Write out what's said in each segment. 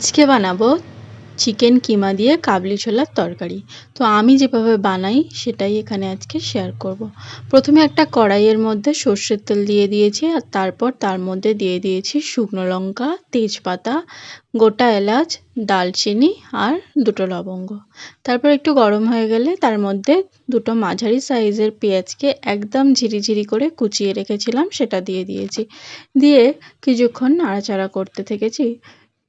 আজকে বানাবো চিকেন কিমা দিয়ে কাবলি ছোলার তরকারি। তো আমি যেভাবে বানাই, সেটাই এখানে আজকে শেয়ার করব। প্রথমে একটা কড়াইয়ের মধ্যে সর্ষের তেল দিয়ে দিয়েছি, আর তারপর তার মধ্যে দিয়ে দিয়েছি শুকনো লঙ্কা, তেজপাতা, গোটা এলাচ, দালচিনি আর দুটো লবঙ্গ। তারপর একটু গরম হয়ে গেলে তার মধ্যে দুটো মাঝারি সাইজের পেঁয়াজকে একদম ঝিরিঝিরি করে কুচিয়ে রেখেছিলাম, সেটা দিয়ে দিয়েছি। দিয়ে কিছুক্ষণ নাড়াচাড়া করতে থেকেছি।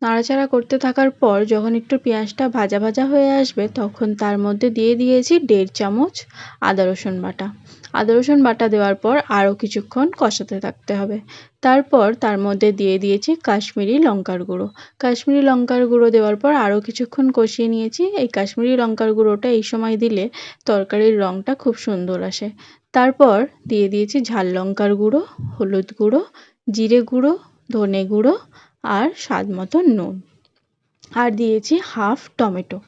নাড়াচাড়া করতে থাকার পর যখন একটু পেঁয়াজটা ভাজা ভাজা হয়ে আসবে, তখন তার মধ্যে দিয়ে দিয়েছি দেড় চামচ আদা রসুন বাটা। আদা রসুন বাটা দেওয়ার পর আরও কিছুক্ষণ কষাতে থাকতে হবে। তারপর তার মধ্যে দিয়ে দিয়েছি কাশ্মীরি লঙ্কার গুঁড়ো। কাশ্মীরি লঙ্কার গুঁড়ো দেওয়ার পর আরও কিছুক্ষণ কষিয়ে নিয়েছি। এই কাশ্মীরি লঙ্কার গুঁড়োটা এই সময় দিলে তরকারির রঙটা খুব সুন্দর আসে। তারপর দিয়ে দিয়েছি ঝাল লঙ্কার গুঁড়ো, হলুদ গুঁড়ো, জিরে গুঁড়ো, ধনে গুঁড়ো আর স্বাদ মতো নুন। আর দিয়েছি হাফ টমেটো।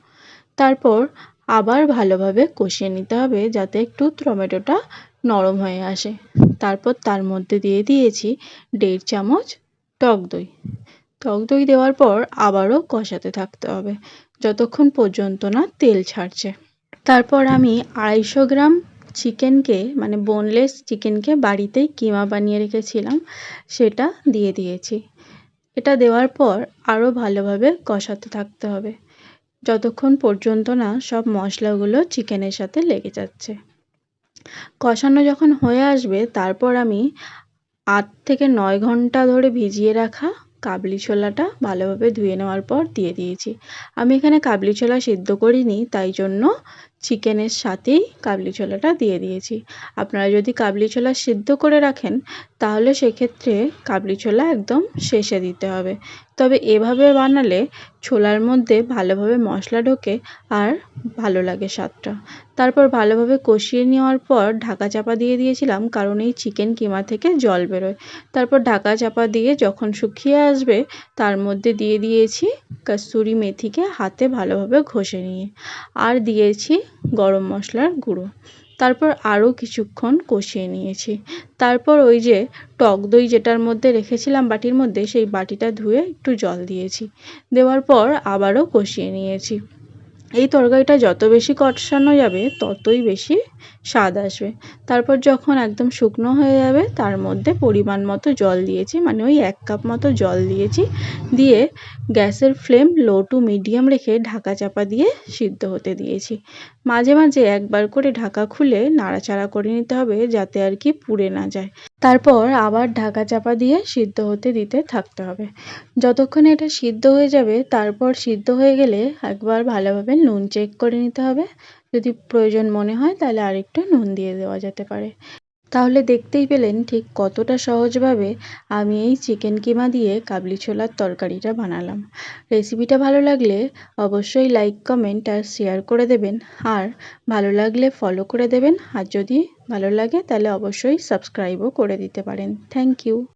তারপর আবার ভালোভাবে কষিয়ে নিতে হবে যাতে একটু টমেটোটা নরম হয়ে আসে। তারপর তার মধ্যে দিয়ে দিয়েছি দেড় চামচ টক দই। টক দই দেওয়ার পর আবারও কষাতে থাকতে হবে, যতক্ষণ পর্যন্ত না তেল ছাড়ছে। তারপর আমি আড়াইশো গ্রাম চিকেনকে মানে বোনলেস চিকেনকে বাড়িতেই কিমা বানিয়ে রেখেছিলাম, সেটা দিয়ে দিয়েছি। এটা দেওয়ার পর আরও ভালোভাবে কষাতে থাকতে হবে। যতক্ষণ পর্যন্ত না সব মশলাগুলো চিকেনের সাথে লেগে যাচ্ছে। কষানো যখন হয়ে আসবে, তারপর আমি আট থেকে নয় ঘণ্টা ধরে ভিজিয়ে রাখা কাবলি ছোলাটা ভালোভাবে ধুয়ে নেওয়ার পর দিয়ে দিয়েছি। আমি এখানে কাবলি ছোলা সিদ্ধ করিনি, তাই জন্য চিকেনের সাথেই কাবলি ছোলাটা দিয়ে দিয়েছি। আপনারা যদি কাবলি ছোলা সিদ্ধ করে রাখেন, তাহলে সেক্ষেত্রে কাবলি ছোলা একদম শেষে দিতে হবে। তবে এভাবে বানালে ছোলার মধ্যে ভালোভাবে মশলা ঢোকে আর ভালো লাগে স্বাদটা। তারপর ভালোভাবে কষিয়ে নেওয়ার পর ঢাকা চাপা দিয়ে দিয়েছিলাম, কারণ এই চিকেন কিমা থেকে জল বেরোয়। তারপর ঢাকা চাপা দিয়ে যখন শুকিয়ে আসবে, তার মধ্যে দিয়ে দিয়েছি কস্তুরি মেথিকে হাতে ভালোভাবে ঘষে নিয়ে। আর দিয়েছি গরম মশলার গুঁড়ো। তারপর আরও কিছুক্ষণ কষিয়ে নিয়েছি। তারপর ওই যে টক দই যেটার মধ্যে রেখেছিলাম বাটির মধ্যে, সেই বাটিটা ধুয়ে একটু জল দিয়েছি। দেওয়ার পর আবারও কষিয়ে নিয়েছি। এই তরকারিটা যত বেশি কষানো যাবে, ততই বেশি স্বাদ আসবে। তারপর যখন একদম শুকনো হয়ে যাবে, তার মধ্যে পরিমাণ মতো জল দিয়েছি মানে ওই এক কাপ মতো জল দিয়েছি। দিয়ে গ্যাসের ফ্লেম লো টু মিডিয়াম রেখে ঢাকা চাপা দিয়ে সিদ্ধ হতে দিয়েছি। মাঝে মাঝে একবার করে ঢাকা খুলে নাড়াচাড়া করে নিতে হবে, যাতে আর কি পুড়ে না যায়। তারপর আবার ঢাকা চাপা দিয়ে সিদ্ধ হতে দিতে থাকতে হবে। যতক্ষণে এটা সিদ্ধ হয়ে যাবে, তারপর সিদ্ধ হয়ে গেলে একবার ভালোভাবে নুন চেক করে নিতে হবে। যদি প্রয়োজন মনে হয়, তাহলে আরেকটু নুন দিয়ে দেওয়া যেতে পারে। তাহলে দেখতেই পেলেন ঠিক কতটা সহজভাবে আমি এই চিকেন কিমা দিয়ে কাবলি ছোলার তরকারিটা বানালাম। রেসিপিটা ভালো লাগলে অবশ্যই লাইক, কমেন্ট আর শেয়ার করে দেবেন। আর ভালো লাগলে ফলো করে দেবেন। আর যদি ভালো লাগে তাহলে অবশ্যই সাবস্ক্রাইবও করে দিতে পারেন। Thank you